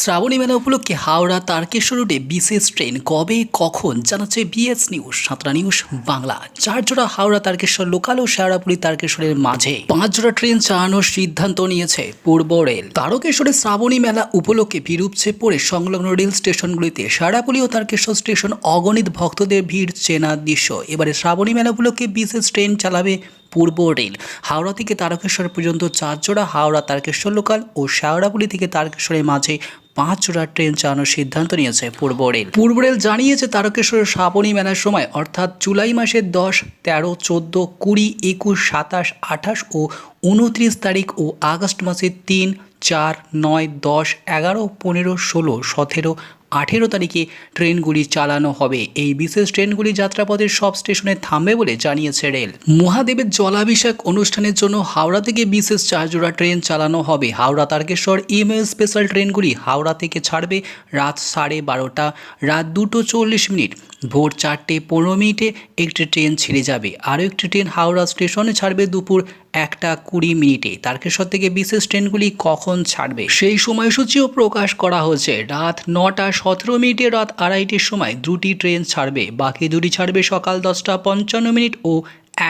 শ্রাবণী মেলা উপলক্ষে হাওড়া তারকেশ্বর রুটে বিশেষ ট্রেন কবে, কখন জানাচ্ছে BS news Santra news Bangla. চার জোড়া হাওড়া তারকেশ্বর লোকাল ও শেওড়াপুরি তারকেশ্বরের মাঝে পাঁচ জোড়া ট্রেন চালানোর সিদ্ধান্ত নিয়েছে পূর্ব রেল। তারকেশ্বরে শ্রাবণী মেলা উপলক্ষে উপচে পড়ে সংলগ্ন রেল স্টেশনগুলিতে। শেওড়াপুলি ও তারকেশ্বর স্টেশন অগণিত ভক্তদের ভিড়, চেনা দৃশ্য। এবারে শ্রাবণী মেলা উপলক্ষে বিশেষ ট্রেন চালাবে পূর্ব রেল। হাওড়া থেকে তারকেশ্বর পর্যন্ত চার জোড়া, হাওড়া, তারকেশ্বর লোকাল ও শেওড়াপুলি থেকে তারকেশ্বরের মাঝে পাঁচ জোড়া ট্রেন চালানোর সিদ্ধান্ত নিয়েছে পূর্ব রেল। পূর্ব রেল জানিয়েছে তারকেশ্বরের শ্রাবণী মেলার সময়, অর্থাৎ জুলাই মাসের দশ, তেরো, চোদ্দ, কুড়ি, একুশ, সাতাশ, আঠাশ ও উনত্রিশ তারিখ ও আগস্ট মাসের তিন, চার, নয়, দশ, এগারো, পনেরো, ষোলো, সতেরো আঠেরো তারিখে ট্রেনগুলি চালানো হবে। এই বিশেষ ট্রেনগুলি যাত্রাপথের সব স্টেশনে থামবে বলে জানিয়েছে রেল। মহাদেবের জলাভিষেক অনুষ্ঠানের জন্য হাওড়া থেকে বিশেষ চারজোড়া ট্রেন চালানো হবে। হাওড়া তারকেশ্বর ইমেল স্পেশাল ট্রেনগুলি হাওড়া থেকে ছাড়বে রাত সাড়ে বারোটা, রাত দুটো চল্লিশ মিনিট। ভোর চারটে পনেরো মিনিটে একটি ট্রেন ছেড়ে যাবে। আরও একটি ট্রেন হাওড়া স্টেশনে ছাড়বে দুপুর একটা কুড়ি মিনিটে। তারকেশ্বর থেকে বিশেষ ট্রেনগুলি কখন ছাড়বে? সেই সময়সূচিও প্রকাশ করা হয়েছে। রাত নটা সতেরো মিনিটে রাত আড়াইটের সময় দুটি ট্রেন ছাড়বে, বাকি দুটি ছাড়বে সকাল দশটা পঞ্চান্ন মিনিট ও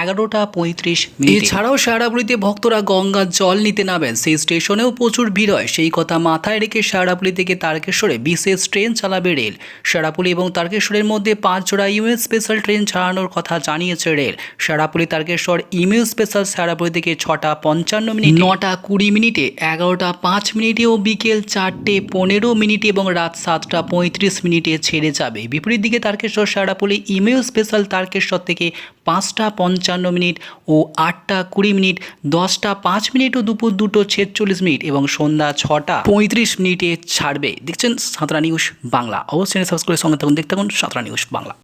এগারোটা পঁয়ত্রিশ মিনিট। এছাড়াও শেয়ারাপুলিতে ভক্তরা গঙ্গার জল নিতে নামেন। সেই স্টেশনেও প্রচুর ভিড় হয়। সেই কথা মাথায় রেখে শেয়ারাপুলি থেকে তারকেশ্বরে বিশেষ ট্রেন চালাবে রেল। শেয়ারাপুলি এবং তারকেশ্বরের মধ্যে পাঁচ জোড়া ইমেল স্পেশাল ট্রেন চালানোর কথা জানিয়েছে rail. Sheoraphuli Tarakeswar EMU special Sheoraphuli থেকে ছটা পঞ্চান্ন মিনিট। নটা কুড়ি মিনিটে এগারোটা পাঁচ মিনিটে ও বিকেল চারটে পনেরো মিনিটে এবং রাত সাতটা পঁয়ত্রিশ মিনিটে ছেড়ে যাবে। বিপরীত দিকে তারকেশ্বর শেয়ারাপুলি ইমেল স্পেশাল তারকেশ্বর থেকে পাঁচটা পঞ্চান্ন মিনিট ও আটটা কুড়ি মিনিট, দশটা পাঁচ মিনিট ও দুপুর দুটো ছেচল্লিশ মিনিট এবং সন্ধ্যা ছটা পঁয়ত্রিশ মিনিটে ছাড়বে। দেখছেন সাঁতরা নিউজ বাংলা। অবশ্যই সাবস্ক্রাইব সঙ্গে থাকুন। দেখতে থাকুন সাঁতরা নিউজ বাংলা।